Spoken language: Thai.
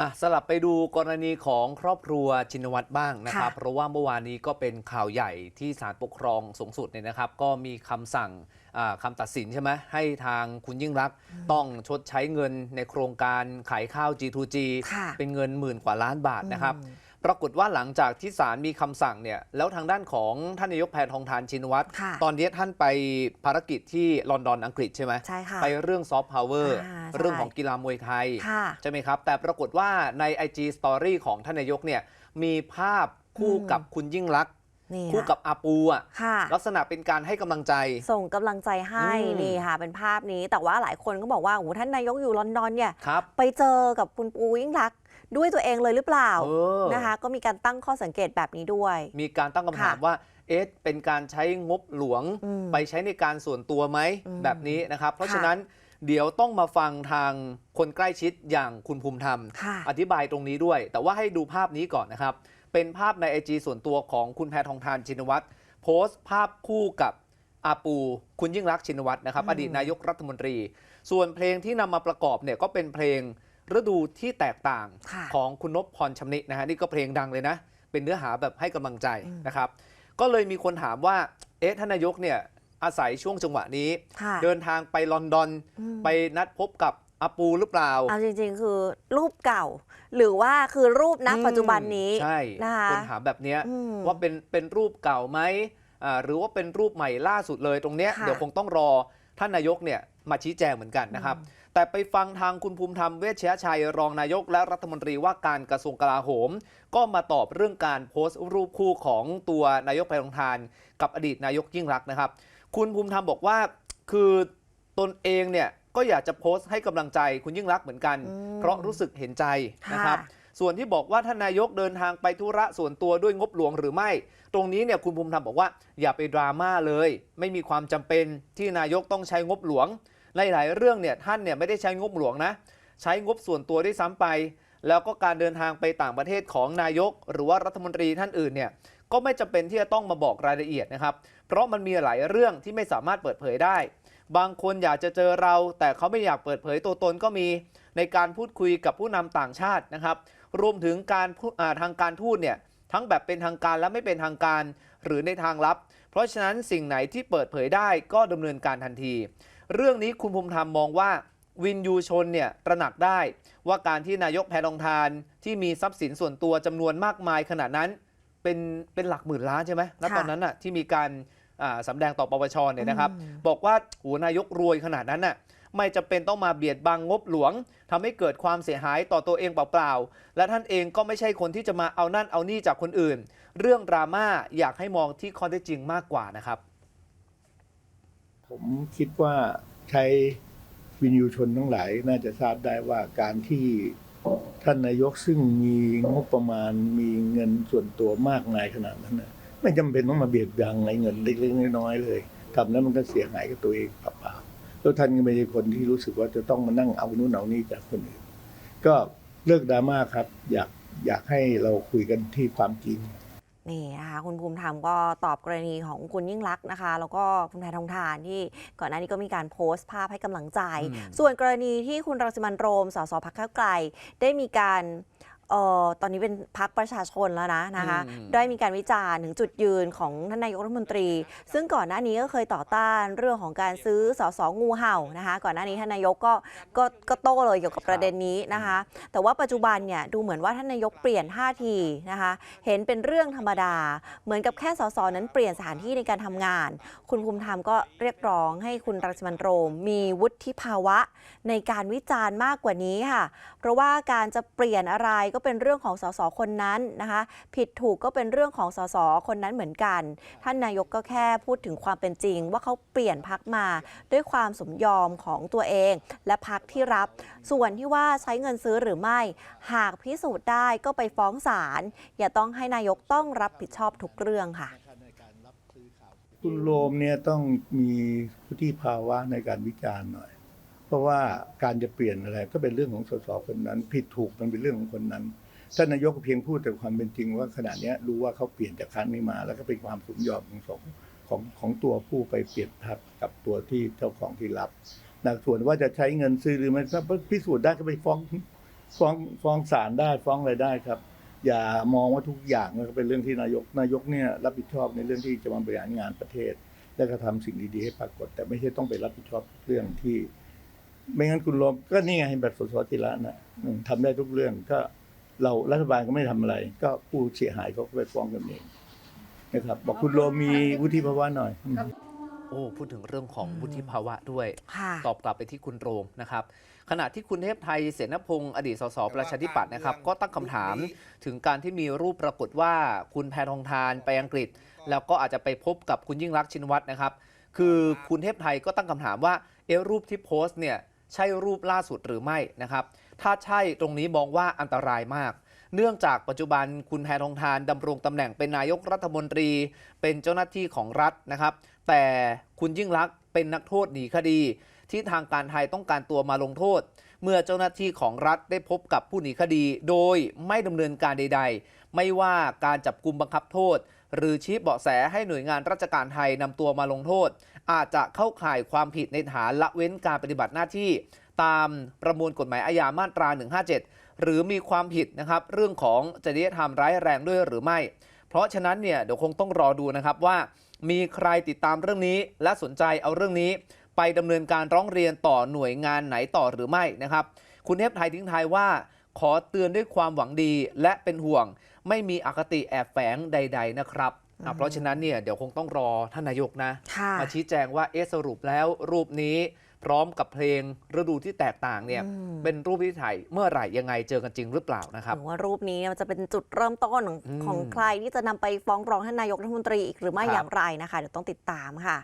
อะสลับไปดูกรณีของครอบครัวชินวัตรบ้างนะครับค่ะเพราะว่าเมื่อวานนี้ก็เป็นข่าวใหญ่ที่ศาลปกครองสูงสุดเนี่ยนะครับ ก็มีคำสั่งอ่าคำตัดสินใช่ไหมให้ทางคุณยิ่งรักษณ์ต้องชดใช้เงินในโครงการขายข้าว G2G ค่ะเป็นเงินหมื่นกว่าล้านบาทนะครับอืม ปรากฏว่าหลังจากที่ศาลมีคำสั่งเนี่ยแล้วทางด้านของท่านนายกแพทองทานชินวัตรค่ะตอนนี้ท่านไปภารกิจที่ลอนดอนอังกฤษใช่ไหมใช่ค่ะไปเรื่องซอฟต์พาวเวอร์อ่าใช่เรื่องของกีฬามวยไทยค่ะใช่ไหมครับ แต่ปรากฏว่าใน IG Story ของท่านนายกเนี่ยมีภาพคู่อืมกับคุณยิ่งรักษณ์นี่คู่กับอาปูอะค่ะลักษณะเป็นการให้กำลังใจ ส่งกำลังใจให้อืมนี่ค่ะ เป็นภาพนี้แต่ว่าหลายคนก็บอกว่าโอ้โหท่านนายกอยู่ลอนดอนเนี่ยครับไปเจอกับคุณปูยิ่งรักษณ์ ด้วยตัวเองเลยหรือเปล่าเออ นะคะ ก็มีการตั้งข้อสังเกตแบบนี้ด้วย มีการตั้งคำถามค่ะว่า เอ๊ะ เป็นการใช้งบหลวงอืมไปใช้ในการส่วนตัวไหม อืมแบบนี้นะครับ เพราะค่ะฉะนั้นเดี๋ยวต้องมาฟังทางคนใกล้ชิดอย่างคุณภูมิธรรม ค่ะ อธิบายตรงนี้ด้วย แต่ว่าให้ดูภาพนี้ก่อนนะครับ เป็นภาพใน IG ส่วนตัวของคุณแพทองทานชินวัตรโพสต์ภาพคู่กับอาปู คุณยิ่งรักษณ์ชินวัตรนะครับอืมอดีตนายกรัฐมนตรี ส่วนเพลงที่นำมาประกอบเนี่ยก็เป็นเพลง ฤดูที่แตกต่างค่ะของคุณนพพรชำนินะฮะนี่ก็เพลงดังเลยนะ เป็นเนื้อหาแบบให้กำลังใจอืมนะครับ ก็เลยมีคนถามว่าเอ๊ะท่านนายกเนี่ยอาศัยช่วงจังหวะนี้ค่ะเดินทางไปลอนดอนอืมไปนัดพบกับอาปูหรือเปล่าเอาจริง ๆ คือรูปเก่า หรือว่าคือรูปณปัจจุบันนี้ใช่นะคะคนถามแบบเนี้ยอืมว่าเป็นเป็นรูปเก่าไหมอ่าหรือว่าเป็นรูปใหม่ล่าสุดเลยตรงเนี้ยค่ะเดี๋ยวคงต้องรอท่านนายกเนี่ยมาชี้แจงเหมือนกันนะครับ แต่ไปฟังทางคุณภูมิธรรมเวชยชัยรองนายกและรัฐมนตรีว่าการกระทรวงกลาโหม ก็มาตอบเรื่องการโพสต์รูปคู่ของตัวนายกไพทองทาน กับอดีตนายกยิ่งรักษณ์นะครับ คุณภูมิธรรมบอกว่าคือตนเองเนี่ยก็อยากจะโพสต์ให้กำลังใจคุณยิ่งรักษณ์เหมือนกันอืมเพราะรู้สึกเห็นใจนะครับค่ะส่วนที่บอกว่าท่านนายกเดินทางไปธุระส่วนตัวด้วยงบหลวงหรือไม่ ตรงนี้เนี่ยคุณภูมิธรรมบอกว่าอย่าไปดราม่าเลย ไม่มีความจำเป็นที่นายกต้องใช้งบหลวง ในหลายเรื่องเนี่ยท่านเนี่ยไม่ได้ใช้งบหลวงนะ ใช้งบส่วนตัวได้วยซ้ำไป แล้วก็การเดินทางไปต่างประเทศของนายก หรือว่ารัฐมนตรีท่านอื่นเนี่ยก็ไม่จำเป็นที่จะต้องมาบอกรายละเอียดนะครับ เพราะมันมีหลายเรื่องที่ไม่สามารถเปิดเผยได้ บางคนอยากจะเจอเรา แต่เขาไม่อยากเปิดเผยตัวตนก็มี ในการพูดคุยกับผู้นำต่างชาตินะครับ รวมถึงการาทางการทูตเนี่ยทั้งแบบเป็นทางการและไม่เป็นทางการหรือในทางลับ เพราะฉะนั้นสิ่งไหนที่เปิดเผยได้ก็ดำเนินการทันที เรื่องนี้คุณภูมิธรรมมองว่าวินยูชนเนี่ยตระหนักได้ว่าการที่นายกแพทองทานที่มีทรัพย์สินส่วนตัวจำนวนมากมายขนาดนั้น เป็นเป็นหลักหมื่นล้านใช่ไหมณค่ะตอนนั้นน่ะที่มีการอ่าสำแดงต่อปปชเนี่ยนะครับอืมบอกว่าโหนายกรวยขนาดนั้นน่ะไม่จำเป็นต้องมาเบียดบังงบหลวงทำให้เกิดความเสียหายต่อตัวเองเปล่าๆ และท่านเองก็ไม่ใช่คนที่จะมาเอานั่นเอานี่จากคนอื่น เรื่องดราม่าอยากให้มองที่ข้อเท็จจริงมากกว่านะครับ ผมคิดว่าใช้วินยูชนทั้งหลายน่าจะทราบได้ว่าการที่ท่านนายกซึ่งมีงบประมาณมีเงินส่วนตัวมากมายขนาดนั้นนะไม่จำเป็นต้องมาเบียดบังในเงินเล็กๆน้อยๆเลยทำแล้วมันก็เสียหายกับตัวเองเปล่าๆแล้วท่านก็ไม่ใช่คนที่รู้สึกว่าจะต้องมานั่งเอานู่นเอานี่จากคนอื่นก็เลิกดราม่าครับ อยากอยากให้เราคุยกันที่ความจริง นี่นะคะคุณภูมิธรรมก็ตอบกรณีของคุณยิ่งรักษณ์นะคะ แล้วก็คุณแพทองทานที่ก่อนหน้านี้ก็มีการโพสต์ภาพให้กำลังใจอืมส่วนกรณีที่คุณรังสิมันต์โรมสสพักก้าวไกล ได้มีการ เอ่อตอนนี้เป็นพักประชาชนแล้วนะนะคะ อืม ได้มีการวิจารณ์ถึงจุดยืนของท่านนายกรัฐมนตรี ซึ่งก่อนหน้านี้ก็เคยต่อต้านเรื่องของการซื้อสสงูเห่านะคะ ก่อนหน้านี้ท่านนายกก็ก็ก็โต้เลยเกี่ยวกับประเด็นนี้นะคะ แต่ว่าปัจจุบันเนี่ยดูเหมือนว่าท่านนายกเปลี่ยนท่าทีนะคะ เห็นเป็นเรื่องธรรมดา เหมือนกับแค่สสนั้นเปลี่ยนสถานที่ในการทำงาน คุณภูมิธรรมก็เรียกร้องให้คุณรังสิมันต์โรม มีวุฒิภาวะในการวิจารณ์มากกว่านี้ค่ะ เพราะว่าการจะเปลี่ยนอะไรก็เป็นเรื่องของสสคนนั้นนะคะ ผิดถูกก็เป็นเรื่องของสสคนนั้นเหมือนกัน ท่านนายกก็แค่พูดถึงความเป็นจริง ว่าเขาเปลี่ยนพักมาด้วยความสมยอมของตัวเอง และพักที่รับ ส่วนที่ว่าใช้เงินซื้อหรือไม่ หากพิสูจน์ได้ก็ไปฟ้องศาลอย่าต้องให้นายกต้องรับผิดชอบทุกเรื่องค่ะคุณโรมเนี่ยต้องมีวุฒิภาวะในการวิจารณ์หน่อย ราะว่าการจะเปลี่ยนอะไรก็เป็นเรื่องของสสคนนั้น ผิดถูกมันเป็นเรื่องของคนนั้นท่านนายกเพียงพูดแต่ความเป็นจริงว่าขณะนี้รู้ว่าเขาเปลี่ยนจากครั้งนี้มา แล้วก็เป็นความสมยอมของสองของของตัวผู้ไปเปลี่ยนพักกับตัวที่เจ้าของที่รับนะส่วนว่าจะใช้เงินซื้อหรือไม่ถ้าพิสูจน์ได้ก็ไปฟ้องฟ้องฟ้องศาลได้ฟ้องอะไรได้ครับ อย่ามองว่าทุกอย่างก็เป็นเรื่องที่นายกนายกเนี่ยรับผิดชอบในเรื่องที่จะมาบริหารงานประเทศ และก็ทำสิ่งดีๆให้ปรากฏ แต่ไม่ใช่ต้องไปรับผิดชอบเรื่องที่ ไม่งั้นคุณรวมก็นี่ไงแบบสสทีละนะอืมทำได้ทุกเรื่องก็เรารัฐบาลก็ไม่ทำอะไร ก็ผู้เสียหายเขาก็ไปฟ้องกันเองนะครับ บอกคุณโรมมีวุฒิภาวะหน่อยอืมโอ้พูดถึงเรื่องของวุฒิภาวะด้วยค่ะตอบกลับไปที่คุณโรมนะครับ ขณะที่คุณเทพไทยเสนพงศ์อดีตสสประชาธิปัตย์นะครับ ก็ตั้งคำถามถึงการที่มีรูปปรากฏว่าคุณแพทองทานไปอังกฤษ แล้วก็อาจจะไปพบกับคุณยิ่งรักษณ์ชินวัตรนะครับ คือคุณเทพไทยก็ตั้งคำถามว่าเอะรูปที่โพสต์เนี่ย ใช่รูปล่าสุดหรือไม่นะครับ ถ้าใช่ตรงนี้มองว่าอันตรายมาก เนื่องจากปัจจุบันคุณแพทองทานดำรงตำแหน่งเป็นนายกรัฐมนตรี เป็นเจ้าหน้าที่ของรัฐนะครับ แต่คุณยิ่งรักษณ์เป็นนักโทษหนีคดี ที่ทางการไทยต้องการตัวมาลงโทษ เมื่อเจ้าหน้าที่ของรัฐได้พบกับผู้หนีคดี โดยไม่ดำเนินการใด ๆ ไม่ว่าการจับกลุมบังคับโทษ หรือชี้เบาะแสให้หน่วยงานราชการไทยนำตัวมาลงโทษ อาจจะเข้าข่ายความผิดในฐานละเว้นการปฏิบัติหน้าที่ ตามประมวลกฎหมายอาญามาตรา 157 หรือมีความผิดนะครับเรื่องของจริยธรรมร้ายแรงด้วยหรือไม่ เพราะฉะนั้นเนี่ยเดี๋ยวคงต้องรอดูนะครับว่า มีใครติดตามเรื่องนี้ และสนใจเอาเรื่องนี้ ไปดำเนินการร้องเรียนต่อหน่วยงานไหนต่อหรือไม่นะครับคุณเทพไทยทิ้งท้ายว่าขอเตือนด้วยความหวังดีและเป็นห่วง ไม่มีอคติแอบแฝงใด ๆนะครับ เพราะฉะนั้นเนี่ยเดี๋ยวคงต้องรอท่านนายกนะค่ะมาชี้แจงว่าเอะสรุปแล้วรูปนี้พร้อมกับเพลงฤดูที่แตกต่างเนี่ยอืมเป็นรูปที่ถ่ายเมื่อไหร่ยังไงเจอกันจริงหรือเปล่านะครับหรือว่ารูปนี้มันจะเป็นจุดเริ่มต้นของอืมของใครที่จะนำไปฟ้องร้องท่านนายกรัฐมนตรีอีกหรือไม่ครับอย่างไรนะคะเดี๋ยวต้องติดตามค่ะ